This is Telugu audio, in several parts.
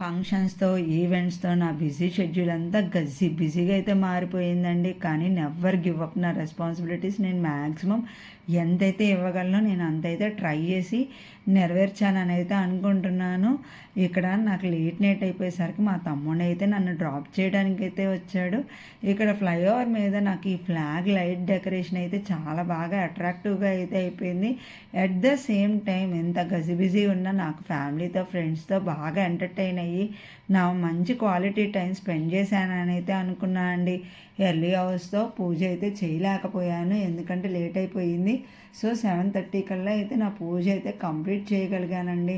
ఫంక్షన్స్తో ఈవెంట్స్తో నా బిజీ షెడ్యూల్ అంతా గజ్జి బిజీగా అయితే మారిపోయిందండి. కానీ నెవర్ గివ్ అప్ నా రెస్పాన్సిబిలిటీస్. నేను మ్యాక్సిమం ఎంతైతే ఇవ్వగలనో నేను అంతైతే ట్రై చేసి నెరవేర్చానని అయితే అనుకుంటున్నాను. ఇక్కడ నాకు లేట్ నైట్ అయిపోయేసరికి మా తమ్ముడు అయితే నన్ను డ్రాప్ చేయడానికి అయితే వచ్చాడు. ఇక్కడ ఫ్లైఓవర్ మీద నాకు ఈ ఫ్లాగ్ లైట్ డెకరేషన్ అయితే చాలా బాగా అట్రాక్టివ్గా అయితే అయిపోయింది. అట్ ద సేమ్ టైం ఎంత గజిబిజీ ఉన్నా నాకు ఫ్యామిలీతో ఫ్రెండ్స్తో బాగా ఎంటర్టైన్ అయ్యి నా మంచి క్వాలిటీ టైం స్పెండ్ చేశానని అయితే అనుకున్నా అండి. ఎర్లీ అవర్స్తో పూజ అయితే చేయలేకపోయాను. ఎందుకంటే లేట్ అయిపోయింది. సో సెవెన్ థర్టీ కల్లా అయితే నా పూజ అయితే కంప్లీట్ చేయగలిగానండి.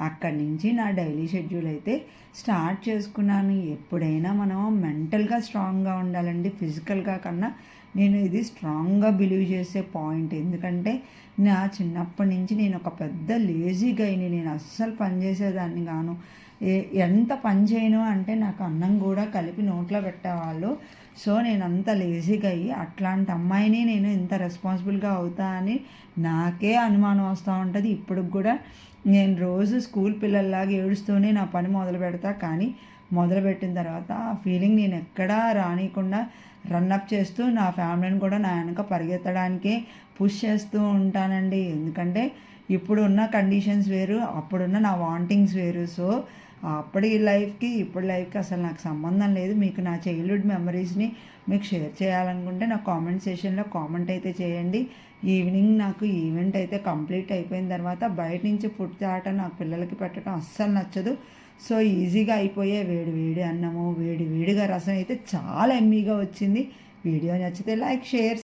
అక్కడి నుంచి నా డైలీ షెడ్యూల్ అయితే స్టార్ట్ చేసుకున్నాను. ఎప్పుడైనా మనం మెంటల్గా స్ట్రాంగ్గా ఉండాలండి ఫిజికల్గా కన్నా నేను ఇది స్ట్రాంగ్గా బిలీవ్ చేసే పాయింట్. ఎందుకంటే నా చిన్నప్పటి నుంచి నేను ఒక పెద్ద లేజీ గైని నేను అస్సలు పనిచేసేదాన్ని గాను ఏ- ఎంత పని చేయను అంటే నాకు అన్నం కూడా కలిపి నోట్లో పెట్టేవాళ్ళు. సో నేను అంత లేజీగా అయ్యి అట్లాంటి అమ్మాయిని నేను ఇంత రెస్పాన్సిబుల్గా అవుతా అని నాకే అనుమానం వస్తూ ఉంటుంది. ఇప్పుడు కూడా నేను రోజు స్కూల్ పిల్లల్లాగా ఏడుస్తూనే నా పని మొదలు పెడతా కానీ మొదలుపెట్టిన తర్వాత ఆ ఫీలింగ్ నేను ఎక్కడా రానియకుండా రన్అప్ చేస్తూ నా ఫ్యామిలీని కూడా నా వెనక పరిగెత్తడానికే పుష్ చేస్తూ ఉంటానండి. ఎందుకంటే ఇప్పుడున్న కండిషన్స్ వేరు అప్పుడున్న నా వాంటింగ్స్ వేరు. సో అప్పటి లైఫ్కి ఇప్పుడు లైఫ్కి అసలు నాకు సంబంధం లేదు. మీకు నా చైల్డ్హుడ్ మెమరీస్ని మీకు షేర్ చేయాలనుకుంటే నా కామెంట్ సెషన్లో కామెంట్ అయితే చేయండి. ఈవినింగ్ నాకు ఈవెంట్ అయితే కంప్లీట్ అయిపోయిన తర్వాత బయట నుంచి ఫుడ్ తేవటం నాకు పిల్లలకి పెట్టడం అస్సలు నచ్చదు. సో ఈజీగా అయిపోయే వేడి వేడి అన్నము వేడి వేడిగా రసం అయితే చాలా ఎమ్మీగా వచ్చింది. వీడియో నచ్చితే లైక్ షేర్